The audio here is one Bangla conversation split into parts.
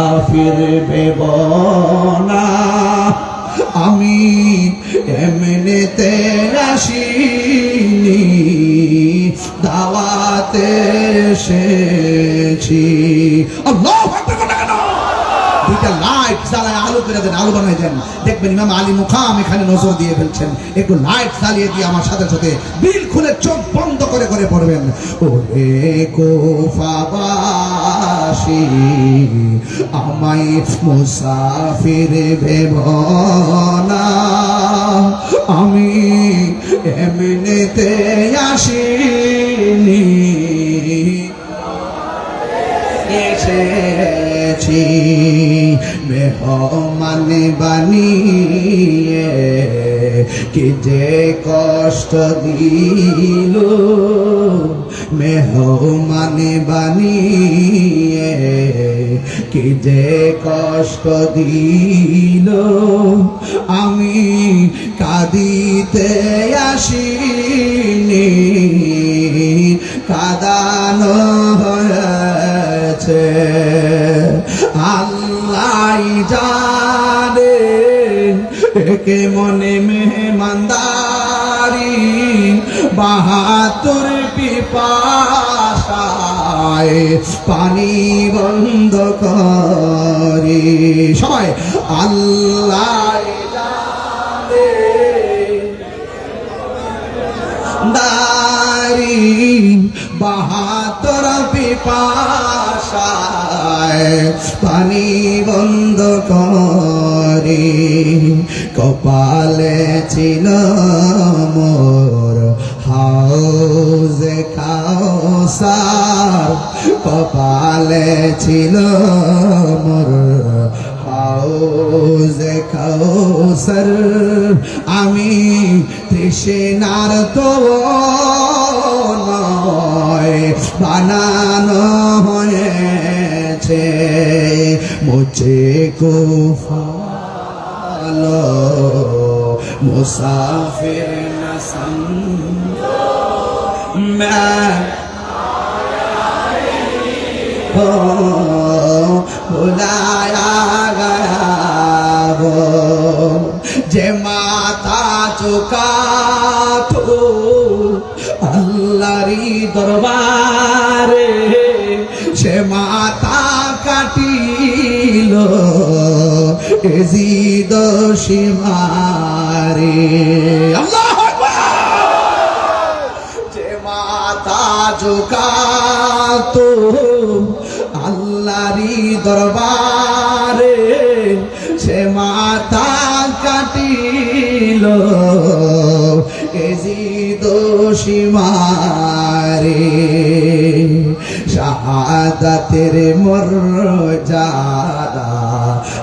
মুসাফির ভেব না আমি এমনিতে আসিনি দাওয়াতে এসেছি। লাইট জ্বালায় আলো করে আলো বানাই দেন। দেখবেন ইমাম আলী মুখাম এখানে নজর দিয়ে ফেলছেন। একটু লাইট দিয়ে আমার সাথে সাথে বিল খুলে চোখ বন্ধ করে করে পড়বেন। ওরে মুসাফির না। আমি এমনিতে আসিনি। এসেছি মেহমান বানিয়ে। কি যে কষ্ট দিল মেহমান বানিয়ে। কি যে কষ্ট দিল আমি কাঁদিতে আসিনি। কাদানো আল্লাহ জানে একে মনে মেহমানদারি বাহাতুর পিপাসায় পানি বন্ধ করে। সবাই আল্লাহ দারি বাহাতর পিপাসায় পানি বন্ধ করে। কপালে ছিল মোর হাউজে খাওসার কপালে ছিল মোর হাউজে খাওসার আমি তৃষ্ণার তো বানানো से मुझे को फालो मुसाफिर न समझो मैं बुलाया गया हो जे माता चुका तो সে মাথা কাটিল। এজিদ সীমারে। আল্লাহ যে মাথা ঝুকাতো আল্লাহরি দরবারে, সে মাথা কাটিল। এজি দোষী শাহাদাতের মর্যাদা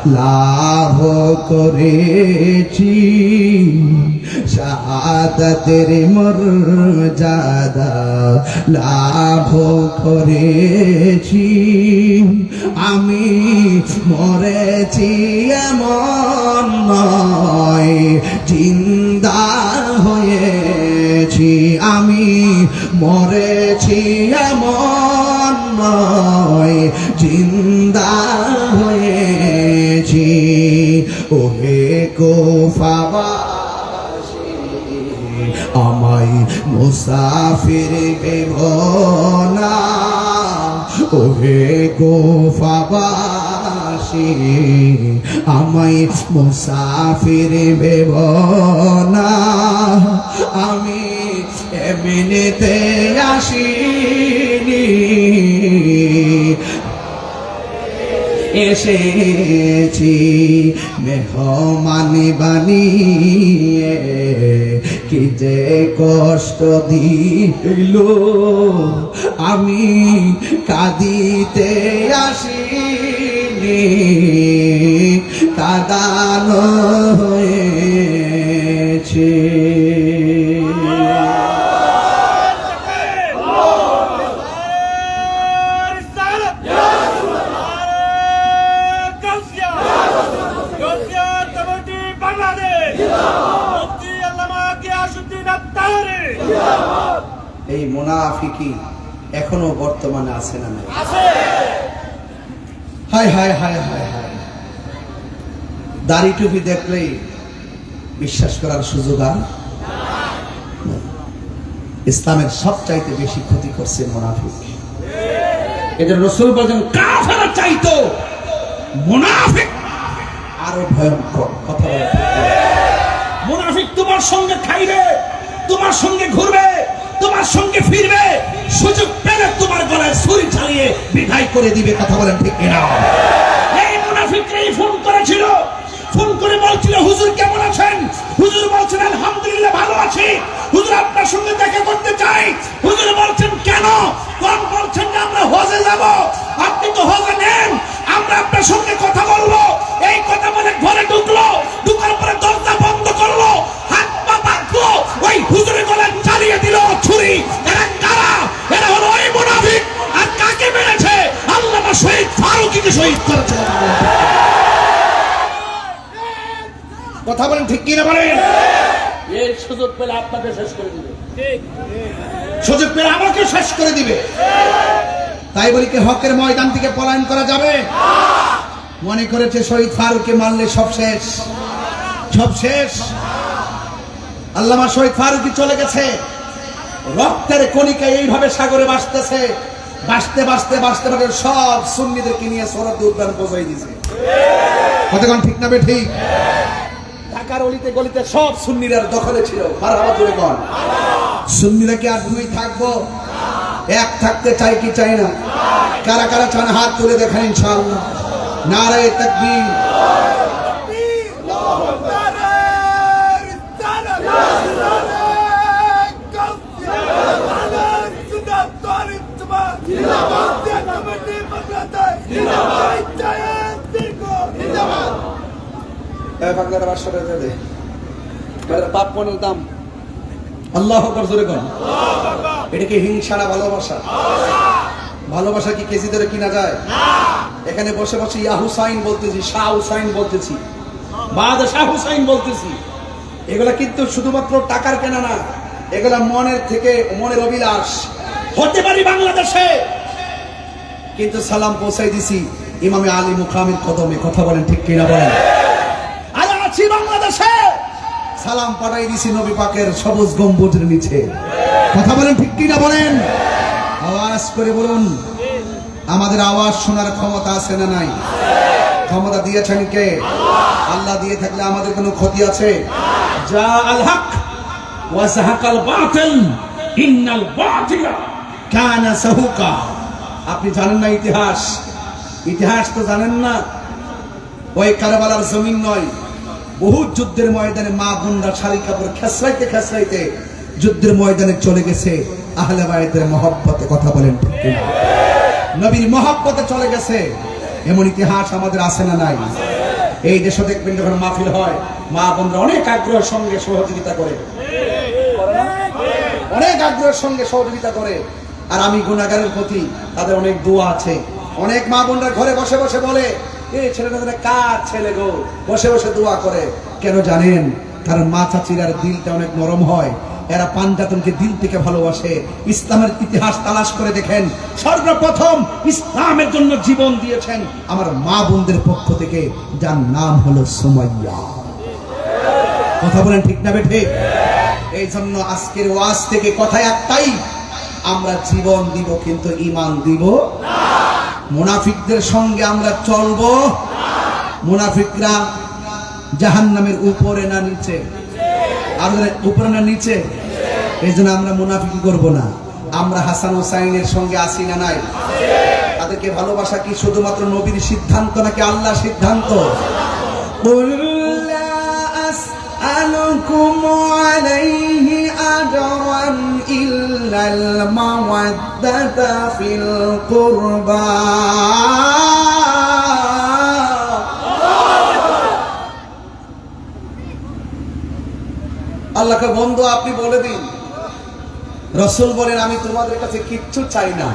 লাভ করেছি। শাহাদাতের মর্যাদা লাভ করেছি। আমি মরেছি এমন নয়, জিন্দা হয়েছি। আমি মরেছি এমন জিন্দা হয়েছি। ওহে কোফাবা আমায় মুসাফির ভেব না। ওহে গোফাবাসী আমায় মুসাফির ভেব না। আমি এমনিতে আসিনি। এসেছি। মেহমান বানিয়ে কি যে কষ্ট দিল। আমি কাঁদিতে আসিনি কাদানো হয়েছে। মুনাফিকি এখনও বর্তমানে আছে না নাই? আছে! হায় হায় হায় হায় হায়। দাড়ি টুপি দেখলেই বিশ্বাস করার সুযোগ আর। ইসলামের সবচাইতে বেশি ক্ষতি করছে মোনাফিক। এদের রসুল বলেন কাফেরা চাইতো মুনাফিক। আরও ভয়ঙ্কর কথা মুনাফিক তোমার সঙ্গে খাইবে তোমার সঙ্গে ঘুরবে তোমার সঙ্গে ফিরবে। সুযোগ পেলে তোমার গলায় ছুরি চালিয়ে বিদায় করে দিবে, কথা বলেন ঠিক কিনা? এই মুনাফিকরাই ফোন করেছিল। ফোন করে বলছিল, হুজুর কেমন আছেন? হুজুর বলছেন, আলহামদুলিল্লাহ ভালো আছি। হুজুর, আপনার সঙ্গে দেখা করতে চাই। হুজুর বলছেন, কেন? কোন বলছেন, যে আমরা হজে যাব। আপনি তো হজে নেন। আমরা আপনার সঙ্গে কথা বলব। এই কথা বলে ঘরে ঢুকলো, ঢুকার পরে দরজা বন্ধ করল। হাত ওই হুজুরের গলায় চালিয়ে দিল ছুরি। এরা কারা? এরা হলো ওই মুনাফিক। আর কাকে মেরেছে? আল্লাহ শহীদ ফারুকিকে শহীদ করেছে। কথা বলেন ঠিক কিনা বলেন? এই সুযোগ পেলে আপনাকে শেষ করে দিবে। সুযোগ পেলে আমাকে শেষ করে দিবে। তাই বলি কি হকের ময়দান থেকে পলায়ন করা যাবে? মনে করেছে শহীদ ফারুককে মারলে সব শেষ। সব শেষ? আল্লামা শহীদ ফারুকি চলে গেছে। রক্তের কণিকা এইভাবে সাগরে বাসতেছে বাসতে বাসতে বাসতে বাসতে সব সুন্নিদেরকে নিয়ে সরদ উদ্যান পৌঁছাই দিছে কতক্ষণ ঠিক না ঠিক ঢাকার অলিতে গলিতে সব সুন্নিরা দখলে ছিল। মারহাবা জুড়ে কন সুন্নিরা কি আর দুই থাকব? এক থাকতে চাই কি চাই না? কারা কারা চান হাত তুলে দেখেন ইনশাআল্লাহ। নারায়ে তাকবীর। দে। বেটা মনের দাম। আল্লাহ জোরে এটা কি হিংসা না ভালোবাসা? ভালোবাসা কি কেজি ধরে কিনা যায়? এখানে বসে বসে ইয়া হুসাইন বলতেছি, শাহ হুসাইন বলতেছি, বাদশাহ হুসাইন বলতেছি। এগুলা কিন্তু শুধুমাত্র টাকার কেনা না, এগুলা মনের থেকে মনের অভিলাষ। হতে পারি বাংলাদেশে। কিন্তু সালাম পৌঁছাই দিছি ইমামে আলী মুকামের কদমে, কথা বলেন ঠিক কিনা বলেন। আজ বাংলাদেশে। সালাম পাঠাই দিছি নবী পাকের সবুজ গম্বুজের নিচে। কথা বলেন ঠিক কিনা বলেন? আওয়াজ করে বলুন আমাদের আওয়াজ শোনার ক্ষমতা আছে না নাই? ক্ষমতা দিয়েছেন কে? আল্লাহ দিয়ে থাকলে আমাদের কোনো ক্ষতি আছে? যা আল হক ওয়া সাহাকাল বাতিল ইন্নাল বাতিলা। কানা সাহুকা। আপনি জানেন না ইতিহাস? ইতিহাস তো জানেন না। ওই কারবালার জমিন নয়। বহু যুদ্ধের ময়দানে মা বোনরা শাড়ি কাপড় খেসরাইতে খেসরাইতে যুদ্ধের ময়দানে চলে গেছে। আহলে বায়তের মহব্বতে কথা বলেন? নবীর মহব্বতে চলে গেছে। এমন ইতিহাস আমাদের আছে না নাই? এই দেশে দেখবেন যখন মাহফিল হয়, মা বোনরা অনেক আগ্রহের সঙ্গে সহযোগিতা করে। অনেক আগ্রহের সঙ্গে সহযোগিতা করে। আর আমি গুণাগারের প্রতি তাদের অনেক দোয়া আছে। অনেক মা বোনরা ঘরে বসে বসে বলে ছেলে গো? বসে বসে দোয়া করে। কেন জানেন? কারণ মা চাচিরার দিলটা অনেক নরম হয়। এরা পাঞ্জাতনকে দিল থেকে ভালোবাসে। ইসলামের ইতিহাস তালাশ করে দেখেন। সর্বপ্রথম ইসলামের জন্য জীবন দিয়েছেন আমার মা বোনদের পক্ষ থেকে, যার নাম হলো সুমাইয়া। কথা বলেন ঠিক না বেঠে? এই জন্য আজকের ওয়াজ থেকে কথা একটাই, আমরা জীবন দিব কিন্তু ইমান দিব মুনাফিকদের সঙ্গে আমরা চলব। মুনাফিকরা জাহান নামের উপরে না নিচে? আর উপরে না নিচে? এই জন্য আমরা মুনাফিক করব না। আমরা হাসান হোসাইনের সঙ্গে আসি না নাই? তাদেরকে ভালোবাসা কি শুধুমাত্র নবীর সিদ্ধান্ত নাকি আল্লাহ সিদ্ধান্ত? আলাইহি أجرا إلا المودة في القربى আল্লাহকে বন্ধু আপনি বলে দিন রসুল বলেন আমি তোমাদের কাছে কিচ্ছু চাই না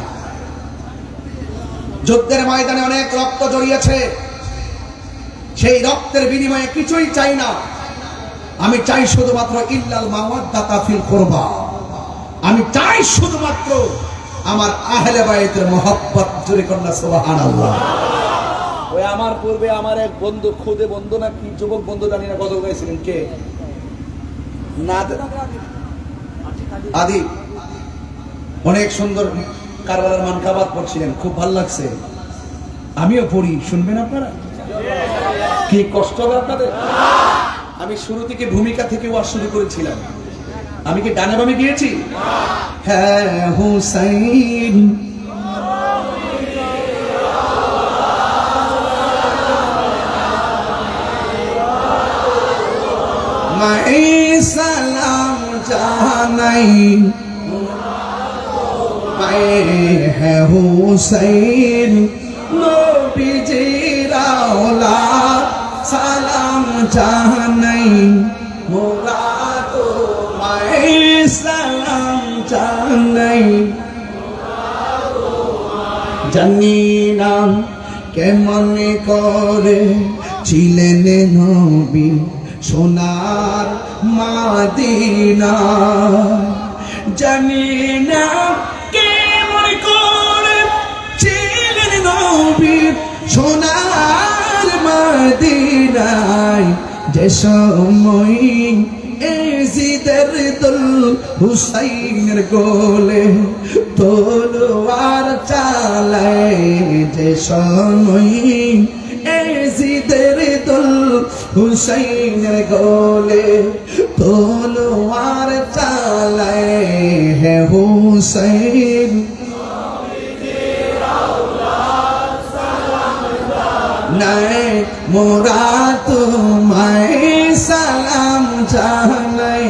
যুদ্ধের ময়দানে অনেক রক্ত জড়িয়েছে সেই রক্তের বিনিময়ে কিছুই চাই না আমি চাই শুধুমাত্র ইল্লাল মাওয়াদ্দাতা ফিল কুরবা। আমি চাই শুধুমাত্র আমার আহলে বায়তের মহব্বত জুড়ে কন্যা সুবহানাল্লাহ। ওই আমার পূর্বে আমার এক বন্ধু খুদে বন্ধু না কি যুবক বন্ধু জানি না গজল গাইছিলেন কে? না আদি অনেক সুন্দর কারবালার মানকাবাদ পড়ছিলেন খুব ভালো লাগছে। আমিও পড়ি শুনবেন আপনারা? কি কষ্ট হবে আপনাদের? আমি শুরু থেকে ভূমিকা থেকে ওয়াজ শুরু করেছিলাম। আমি কি ডানে বামে গিয়েছি? হ্যাঁ হুসাইন। সালাম জানাই। হ্যাঁ হুসাইন। সালাম জানাই। জানি না কেমন করে ছিলেন নবী সোনার মাদিনা। জানি না কেমন করে ছিলেন নবী সোনার মাদিনায়। যে সময় এজিদের দুল হুসাইনের গোলে তোলোয়ার চালায় যে সময় এজিদের দুল, হুসাইনের গোলে তোলোয়ার চালায় হে হুসাইন। নাই মোরা তোমায় সালাম জানাই।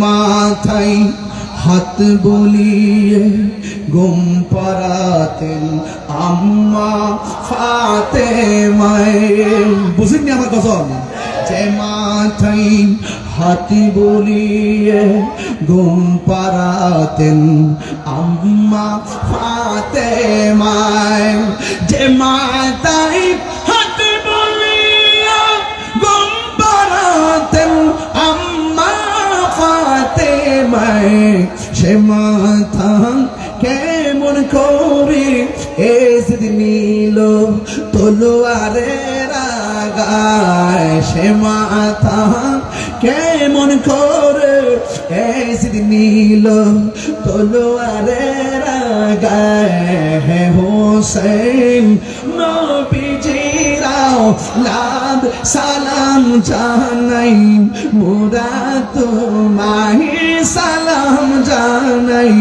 মাথায় হাত বলিয়ে গুম পরাতেন আম্মা ফাতে বুঝেননি আমার গজল? যে মাথায় হাতি বলিয়ে গুম পারাতেন আম্মা ফাতে মায় যে মাতাই মাথা কেমন করে? এস নিল তলোয়ারের আগায় সে মাথা কেমন করে? এসে নিল তলোয়ারের আগায় হে হোসেন। নবীজিরাও লাদ সালাম জানাই মোরা তোমায় সালাম জানাই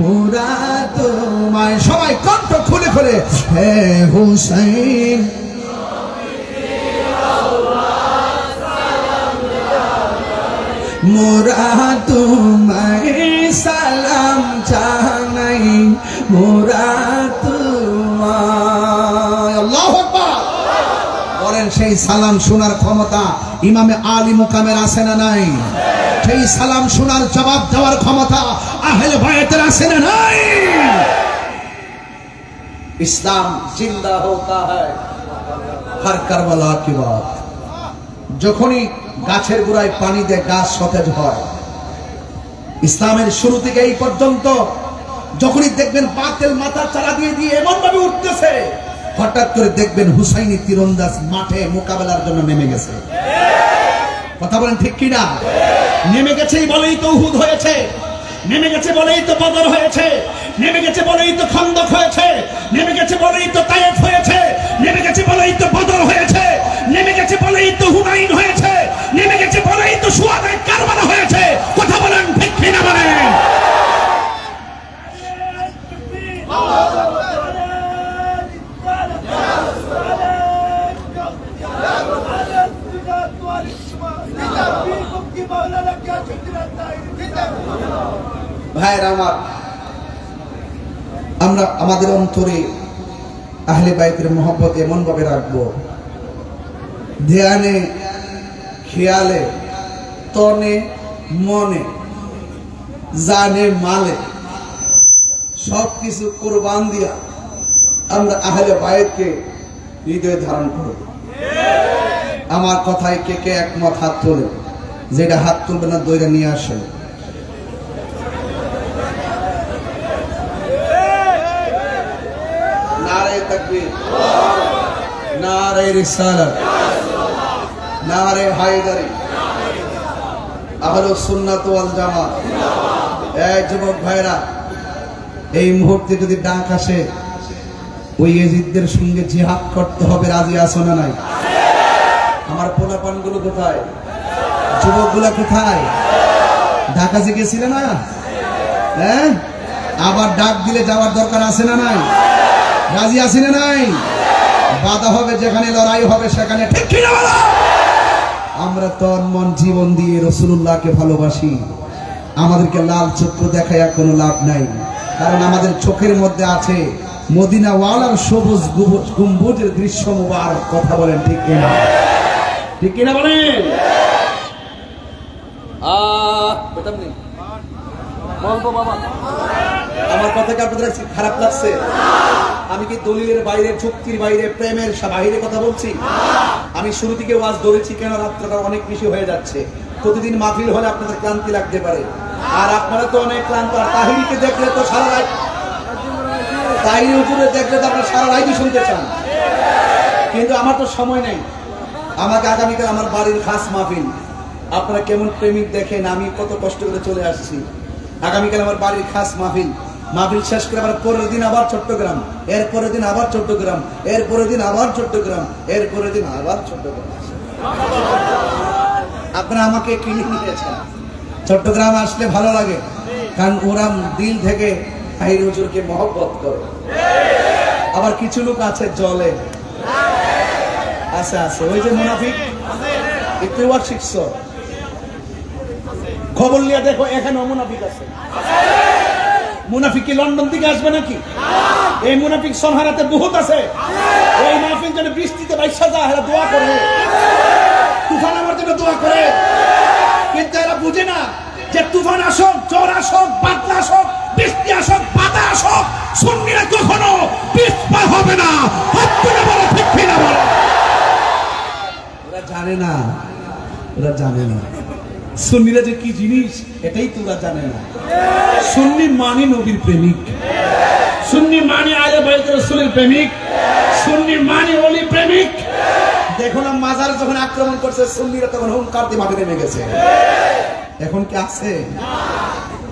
মোরা তোমায় সবাই কণ্ঠ খুলে খুলে, হে হুসাইন মোরা তোমায় সালাম জানাই, মোরা বলেন, সেই সালাম শোনার ক্ষমতা ইমামে আলী মুকামের আছে না নাই? সেই সালাম শোনার জবাব দেওয়ার ক্ষমতা আহলে বায়াতের আছে না নাই? ইসলাম জিন্দা হোতা হর কারবালা কি বাত। যখনই গাছের গোড়ায় পানি দিয়ে, গাছ সতেজ হয়। ইসলামের শুরু থেকে এই পর্যন্ত যখনই দেখবেন বাতেল মাথা চারা দিয়ে দিয়ে এমন ভাবে উঠতেছে, হঠাৎ করে দেখবেন হুসাইনি তীরন্দাজ মাঠে মোকাবেলার জন্য নেমে গেছে। কথা বলেন ঠিক কিনা? নেমে গেছেই বলেই তো উহুদ হয়েছে, নেমে গেছে বলেই তো বদর হয়েছে। নেমে গেছে বলেই তো খন্দক হয়েছে। নেমে গেছে বলেই তো তায়েফ হয়েছে। নেমে গেছে বলেই তো বদল হয়েছে। নেমে গেছে বলেই তো হুনাইন হয়েছে। নেমে গেছে বলেই তো সুয়াদের কারবালা হয়েছে। কথা বলেন ঠিক কিনা বলেন? ভাইয়ের আমার আমরা আমাদের অন্তরে আহলে বাইতের মোহব্বত এমন ভাবে রাখব, ধ্যানে, খেয়ালে, তনে, মনে, জানে, মালে সব কিছু কোরবান দিয়া আমরা আহলে বায়েতকে হৃদয়ে ধারণ করব। আমার কথায় কে কে একমত হাত তোলে? যেটা হাত তুলবে না দইটা নিয়ে আসে। নারায় তাকবীর। নারায় রিসালাত নারে হায়দারি। সুন্নাত ওয়াল এই যুবক ভাইরা এই মুহূর্তে যদি ডাক আসে, ওই সঙ্গে জিহাদ করতে হবে, রাজি না নাই? আমার পোলাপানগুলো কোথায়? যুবকগুলা কোথায়? ঢাকা যে গেছিলে না? হ্যাঁ? আবার ডাক দিলে যাওয়ার দরকার আছে না নাই? রাজি আছি না নাই? বাধা হবে, যেখানে লড়াই হবে, সেখানে আমরা তন মন জীবন দিয়ে রসুল্লাহকে ভালোবাসি। আমাদেরকে লাল চক্র দেখায় কোনো লাভ নাই। কারণ আমাদের চোখের মধ্যে আছে মদিনা ওয়ালার সবুজ গম্বুজের দৃশ্য মুবারক। কথা বলেন, ঠিক কিনা? ঠিক কিনা বলেন? বাবা। আমার কথা কি আপনাদের খারাপ লাগছে? আমি কি দলিলের বাইরে, চুক্তির বাইরে, প্রেমের বাইরে কথা বলছি? আমি শুরু থেকে ওয়াজ ধরেছি কেন রাত্রটা অনেক বেশি হয়ে যাচ্ছে। প্রতিদিন মাহফিল হলে আপনাদের ক্লান্তি লাগতে পারে। আর আপনারা তো অনেক ক্লান্ত, আর তাহিরিকে দেখলে তো সারা রাত তাহিরি উপরে দেখলে তো আপনারা সারা রাতই শুনতে চান। কিন্তু আমার তো সময় নেই। আমাকে আগামীকাল আমার বাড়ির খাস মাহফিল। আপনারা কেমন প্রেমিক দেখেন, আমি কত কষ্ট করে চলে আসছি। আগামীকাল আমার বাড়ির খাস মাহফিল। মাহফিল শেষ করে আবার পরের দিন আবার চট্টগ্রাম, এর পরের দিন আবার চট্টগ্রাম, এর পরের দিন আবার চট্টগ্রাম, এর পরের দিন আবার চট্টগ্রাম। আপনারা আমাকে কিনে নিয়েছেন। চট্টগ্রাম আসলে ভালো লাগে, কারণ ওরা দিল থেকে হাইর হুজুরকে মহব্বত করে। আবার কিছু লোক আছে জলে। আছে আছে। ওই যে মুনাফিক, একটু ওয়ার শিখছ? খবর নিয়ে দেখো এখানে মুনাফিক আছে। মুনাফিক কি লন্ডন থেকে আসবে নাকি? এই মুনাফিক সনহারাতে বহুত আছে। এই মাহফিল যেন বৃষ্টিতে বাইশা যায় এরা দোয়া করে। তুফান আমার জন্য দোয়া করে। কিন্তু এরা বুঝে না যে তুফান আসক, জ্বর আসক, বাদলা আসক, বৃষ্টি আসক বাধা আসক, সুন্নিরা কখনো পিছপা হবে না। বলো, ঠিক ওরা জানে না। ওরা জানে না। সুন্নিরা যে কি জিনিস, এটাই তোরা জানে না। সুন্নি মানে নবীর প্রেমিক। সুন্নি মানে আলে বাইত রসুলের প্রেমিক। সুন্নি মানে অলি প্রেমিক। দেখো না, মাজার যখন আক্রমণ করছে, সুন্নিরা তখন হুঙ্কার দিয়ে মাঠে নেমে গেছে। এখন কি আছে?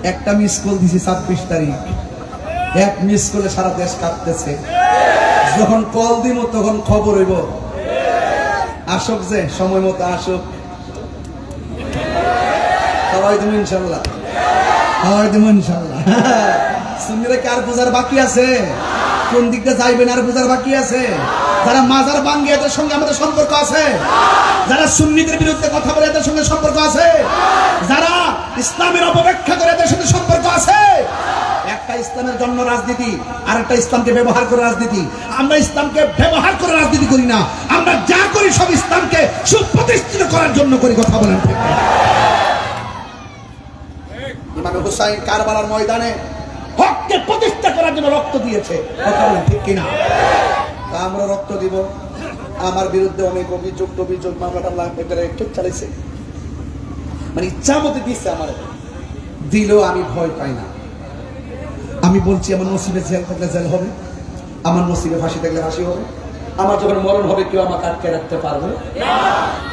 একটা মিস কল দিছি ছাব্বিশ তারিখ। এক মিস করলে সারা দেশ কাঁপতেছে যখন কল দিব তখন খবর হইব। আসুক যে, সময় মতো আসুক। সবাই তুমি ইনশাল্লাহ। তুমি ইনশাল্লাহ। সুন্নিরা কি আর পূজার বাকি আছে? কোন যাইবেন আর বাকি আছে? যারা মাজার বাঙ্গে এদের সঙ্গে আমাদের সম্পর্ক আছে? যারা সুন্নিদের বিরুদ্ধে কথা বলে এদের সঙ্গে সম্পর্ক আছে? যারা ইসলামের অপব্যাখ্যা করে এদের সঙ্গে সম্পর্ক আছে? একটা ইসলামের জন্য রাজনীতি আর একটা ইসলামকে ব্যবহার করে রাজনীতি। আমরা ইসলামকে ব্যবহার করে রাজনীতি করি না। আমরা যা করি সব ইসলামকে সুপ্রতিষ্ঠিত করার জন্য করি, কথা বলেন? ইমামে হুসাইন কারবালার ময়দানে হককে প্রতিষ্ঠা করার জন্য রক্ত দিয়েছে। ঠিক কিনা? তা আমরা রক্ত দিব। আমার বিরুদ্ধে অনেক অভিযোগ অভিযোগ চালাইছে। মানে ইচ্ছা দিচ্ছে আমার। দিলেও আমি ভয় পাই না। আমি বলছি, আমার নসিবে জেল থাকলে জেল হবে। আমার নসিবে ফাঁসি থাকলে ফাঁসি হবে। আমার যখন মরণ হবে, কেউ আমাকে আটকে রাখতে পারবে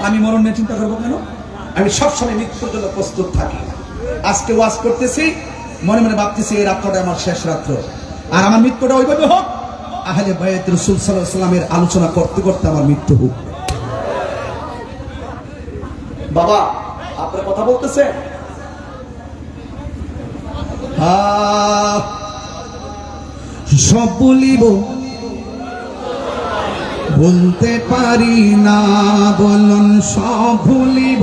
আমি মরণ নিয়ে চিন্তা করব কেন? আমি সবসময় মৃত্যুর জন্য প্রস্তুত থাকি। আজকে ওয়াজ করতেছি, মনে মনে ভাবতেছি এই রাত্রটা আমার শেষ রাত্র। আর আমার মৃত্যুটা ওইভাবে হোক, আহলে বায়াত রসুল সাল্লামের আলোচনা করতে করতে আমার মৃত্যু হোক। বাবা, আপনার কথা বলতেছে? সব বলিব, বলতে পারি না, বলুন সব ভুলিব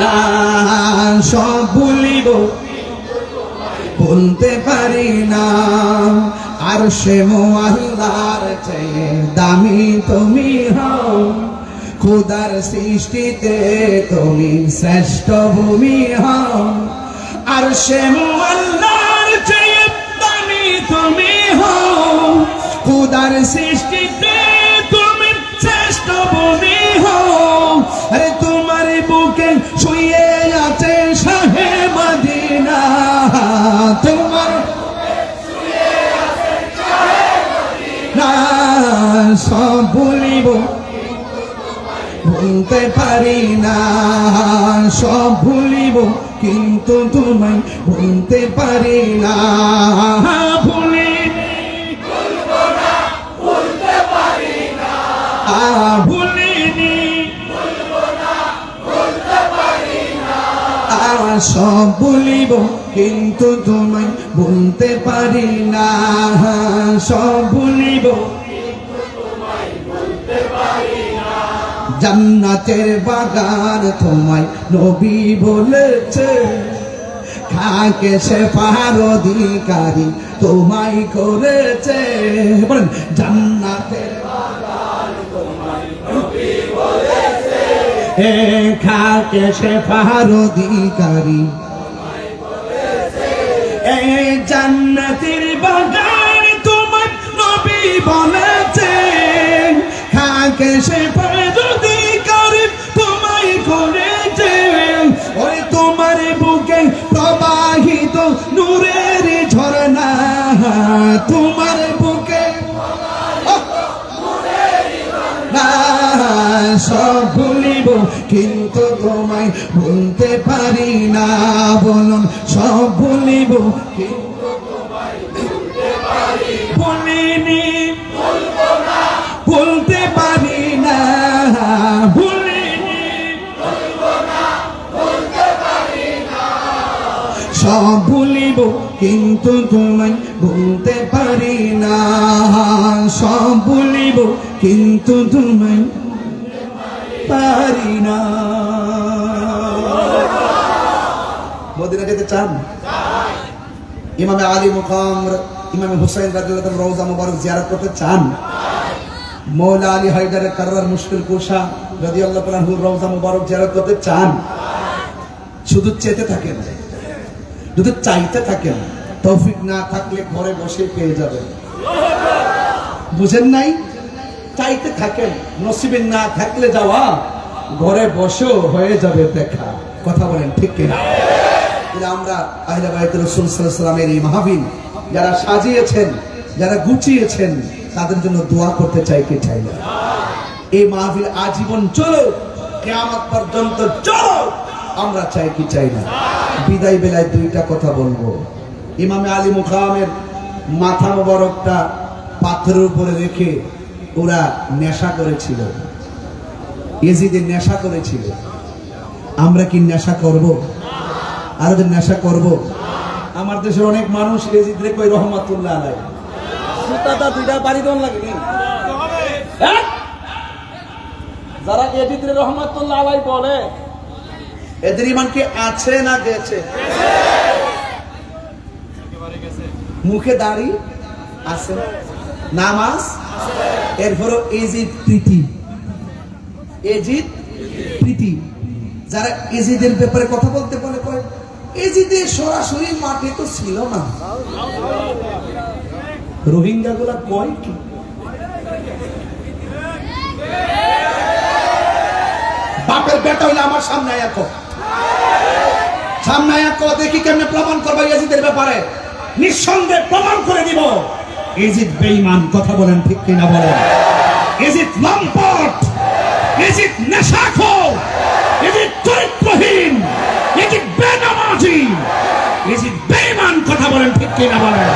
না সব ভুলিব। বলতে পারি না, আর সে মোয়াল্লার চেয়ে দামি তুমি হও। খুদার সৃষ্টিতে তুমি শ্রেষ্ঠ ভূমি হও। আর সে মোয়াল্লার চেয়ে দামি তুমি হও। খুদার সৃষ্টিতে ভুলতে পারি না। সব ভুলিব, কিন্তু তোমায় ভুলতে পারি না। ভুলিনি। সব বলিব কিন্তু তোমায় ভুলতে পারি না। সব ভুলিব জান্নাতের বাগান তোমায় নবী বলেছে। খাকে সে পাহার অধিকারী তোমায় করেছে। বলেন, জান্নাতের খাকে সে পাহার অধিকারী জান্নাতের বাগান তোমার নবী বলেছে। খাকে সে পাহার সব ভুলিব, কিন্তু তোমায় ভুলতে পারি না। বলুন, সব ভুলিব, কিন্তু ভুলিনি ভুলতে পারি না। সব ভুলিব, কিন্তু তোমায় ভুলতে পারি না। সব ভুলিব, কিন্তু তোমায় পারি না। মদিনা যেতে চান? ইমামে আলী মুকাম, ইমামে হুসাইন তাআলা রওজা মুবারক জিয়ারত করতে চান? মৌলা আলী হায়দারের কাররার মুশকিল কুশা রাদিয়াল্লাহু তাআলা হুর রওজা মুবারক জিয়ারত করতে চান? শুধু চেতে থাকেন যদি চাইতে থাকেন, তৌফিক না থাকলে ঘরে বসে পেয়ে যাবেন। বুঝেন নাই? চাইতে থাকেন, নসিবে না থাকলে যাওয়া, ঘরে বসেও হয়ে যাবে দেখা। কথা বলেন, ঠিক কিনা? আমরা আহিলা বাইত রসুল সাল্লামের এই মাহফিল, যারা সাজিয়েছেন, যারা গুছিয়েছেন, তাদের জন্য দোয়া করতে চাই কি চাই না? এই মাহফিল আজীবন চলো কেয়ামত পর্যন্ত চলো আমরা চাই কি চাই না? বিদায় বেলায় দুইটা কথা বলব। ইমামে আলী মুখামের মাথা মোবারকটা পাথরের উপরে রেখে ওরা নেশা করেছিল। এজিদের নেশা করেছিল। আমরা কি নেশা করব? আর ওদের নেশা করব? আমার দেশের অনেক মানুষ এজিদ কই রহমাতুল্লাহ আলাই সুতাটা দুইটা বাড়ি দন লাগেনি হ্যাঁ? যারা এডিদ্রে রহমতুল্লাহ আলাই বলে, এদের ইমান কি আছে না গেছে? মুখে দাড়ি আছে নামাজ? এজিদ প্রীতি। এজিদ প্রীতি। যারা এজিদের ব্যাপারে কথা বলতে বলে কয় এজিদের সরাসরি মাঠে তো ছিল না। রোহিঙ্গা গুলা কয় কি? বাপের বেটা হইলে আমার সামনে আয়া সামনে আয়া দেখি কেমনে প্রমাণ করব ইয়াজিদের ব্যাপারে। নিঃসন্দেহে প্রমাণ করে দিব। ইজিদ বেঈমান? কথা বলেন ঠিক কিনা বলেন। ইজিদ লম্পট ইজিদ নেশাখোর ইজিদ চরিত্রহীন ইজিদ বেনামাজি ইজিদ বেঈমান? কথা বলেন ঠিক কিনা বলেন।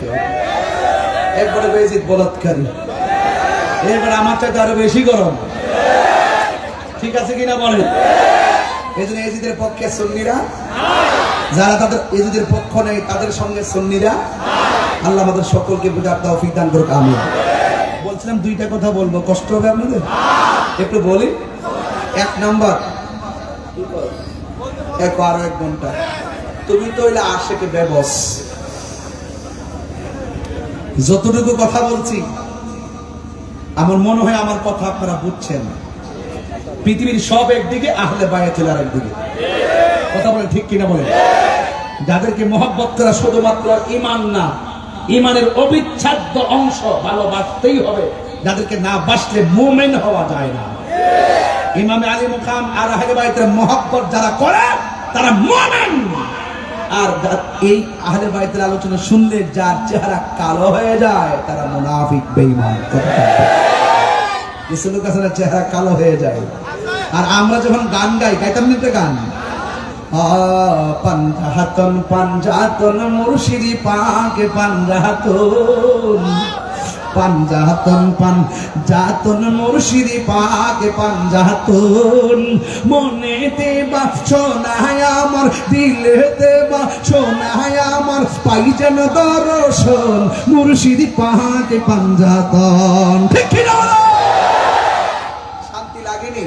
কেউ একবারে বেজিত বলাৎকারী। এরপরে আমার চাইতে আরও বেশি গরম। ঠিক আছে কিনা বলেন? এই জন্য এজিদের পক্ষে সুন্নিরা? যারা তাদের এজিদের পক্ষ নেই, তাদের সঙ্গে সুন্নিরা? আল্লাহ আমাদের সকলকে বুঝার তৌফিক দান করুক আমি বলছিলাম দুইটা কথা বলব, কষ্ট হবে আপনাদের? একটু বলি। এক নাম্বার এক আরও এক ঘণ্টা। তুমি তো হইলে আশেকে বেবস। যতটুকু কথা বলছি, আমার মনে হয় আমার কথা আপনারা বুঝছেন। পৃথিবীর সব একদিকে, আহলে বায়াতিল আর একদিকে। কথা বলে ঠিক কিনা বলে যাদেরকে মহব্বত করা শুধুমাত্র ইমান না ইমানের অবিচ্ছেদ্য অংশ ভালোবাসতেই হবে। যাদেরকে না বাসলে মুমেন হওয়া যায় না। ইমামে আলী মুখাম আর আহলে বাইতের মহব্বত যারা করে, তারা মুমিন। আর এই আহলে বাইতের আলোচনা শুনলে যার চেহারা কালো হয়ে যায়, তারা মুনাফিক, বেঈমান। কথা। কিছু লোক আছে চেহারা কালো হয়ে যায়। আর আমরা যখন গান গাই গাইতাম না একটা গান? পাঞ্জাহাতন পাঞ্জাতন মুর্শিদি পাকে পাঞ্জাহাতন পাঞ্জাতন পান জাতন মুর্শিদি পাকে পাঞ্জাতন মনে দেবা সোনায় আমার, দিলে দেবা সোনায় আমার, পাই যেন দর্শন, মুর্শিদি পাকে পাঞ্জাতন ঠিক কি না বলো? শান্তি লাগেনি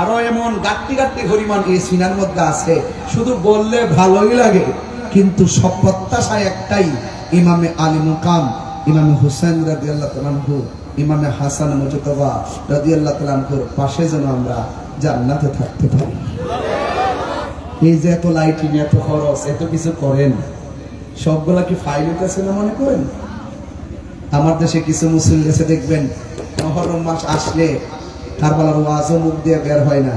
আরও এমন গাট্টি গাট্টি হরিমান এই সিনার মধ্যে আছে, শুধু বললে ভালোই লাগে। কিন্তু সব প্রত্যাশা একটাই, ইমামে আলী মুকাম, ইমামে হুসেন রাজি আল্লাহ তালানহু ইমামে হাসান মুজতবা রাজি আল্লাহ তালানহুর পাশে যেন আমরা জান্নাতে থাকতে পারি। এই যে এত লাইটিং এত খরচ, এত কিছু করেন, সবগুলা কি ফাইল আছে না মনে করেন? আমার দেশে কিছু মুসলিম দেশে দেখবেন, মহরম মাস আসলে কারবালার ওয়াজও মুখ দিয়ে বের হয় না।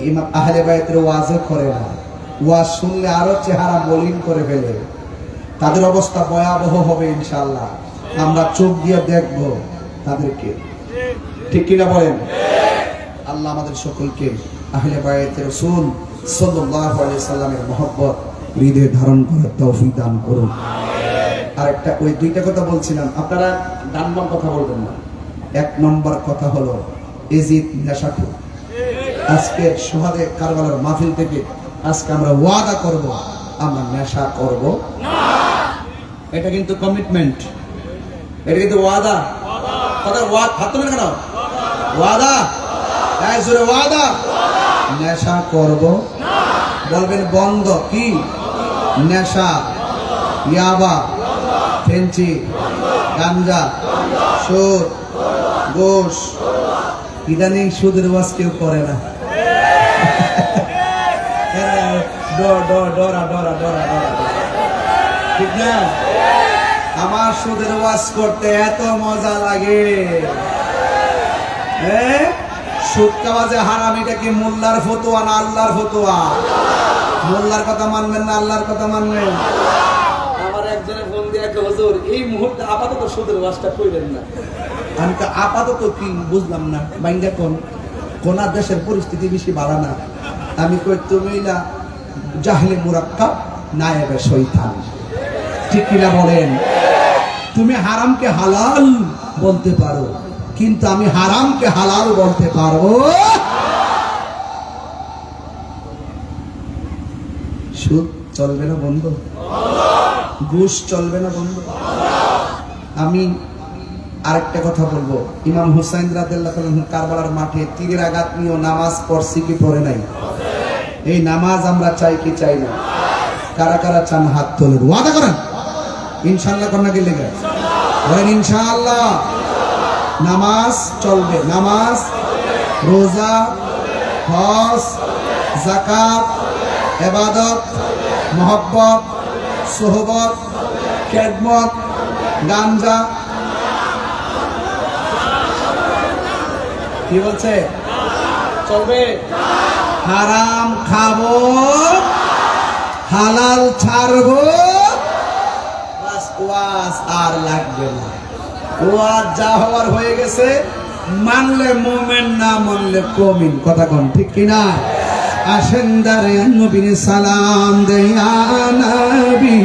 ইমাম আহলে বাইতের ওয়াজও করে না। ওয়াজ শুনলে আরও চেহারা মলিন করে ফেলে। তাদের অবস্থা ভয়াবহ হবে ইনশাল্লাহ আমরা চোখ দিয়ে দেখব তাদেরকে। ঠিক কিনা বলেন? আল্লাহ আমাদের সকলকে আহলে বাইতের রসুল আলাইহি সাল্লামের মহব্বত, হৃদয়ে ধারণ করার তৌফিক দান করুন। আর একটা ওই দুইটা কথা বলছিলাম। আপনারা ডানবাম কথা বলবেন না। এক নম্বর কথা হলো এজিদ নেশাখুর। আজকে সোহাদে কারবালার মাহফিল থেকে আজকে আমরা ওয়াদা করব, আমরা নেশা করব। এটা কিন্তু কমিটমেন্ট এটা কিন্তু ওয়াদা। কথা ওয়াদ হাত তুলেন কেন ওয়াদা। জোরে ওয়াদা। নেশা করব। বলবেন বন্ধ কি? নেশা। ইয়াবা। ফেঞ্চি। গাঞ্জা। সুদ গোশ। ইদানিং সুদের ওয়াজ কেউ করে না। ঠিক না? আমার সুদের ওয়াজ করতে এত মজা লাগে। সুদ কাবাজে হারাম, এটা কি মোল্লার ফতোয়া না আল্লাহর ফতোয়া? মোল্লার কথা মানবেন না, আল্লাহর কথা মানবেন। আমার একজনের ফোন দিয়ে হুজুর, এই মুহূর্তে আপাতত সুদের ওয়াজটা কইলেন না। আমি তো আপাতত কি বুঝলাম না বাইঙ্গা কোন কোন দেশের পরিস্থিতি বেশি ভালো না। আমি কই, তুমি না জাহলে মুরাক্কাব নায়েবে শৈতান ঠিক কিনা বলেন? তুমি হারামকে হালাল বলতে পারো, কিন্তু আমি হারামকে হালাল বলতে পারব? সুদ চলবে না বন্ধ। ঘুষ চলবে না বন্ধ। আমি আরেকটা কথা বলব। ইমাম হুসাইন কারবালার মাঠে তীরের আঘাত নিয়েও নামাজ পড়ছি কি পড়ে নাই? এই নামাজ আমরা চাই কি চাই না? কারা কারা চান হাত তোলেন? ওয়াদা করেন। ইনশাল্লাহ কন্যা গেলে বলেন, ইনশাআল্লাহ। নামাজ চলবে। নামাজ, রোজা, হজ জাকাত এবাদত, মহব্বত, সোহবত, খেদমত, গাঞ্জা কি বলছে? চলবে। হারাম খাব, হালাল ছাড়বো। আর লাগবে না। ওয়াজ যা হওয়ার হয়ে গেছে, মানলে মোমেন, না মানলে কমিন কথা কন, ঠিক কিনা? আসেন দারে নবীন সালাম দেয়া নবী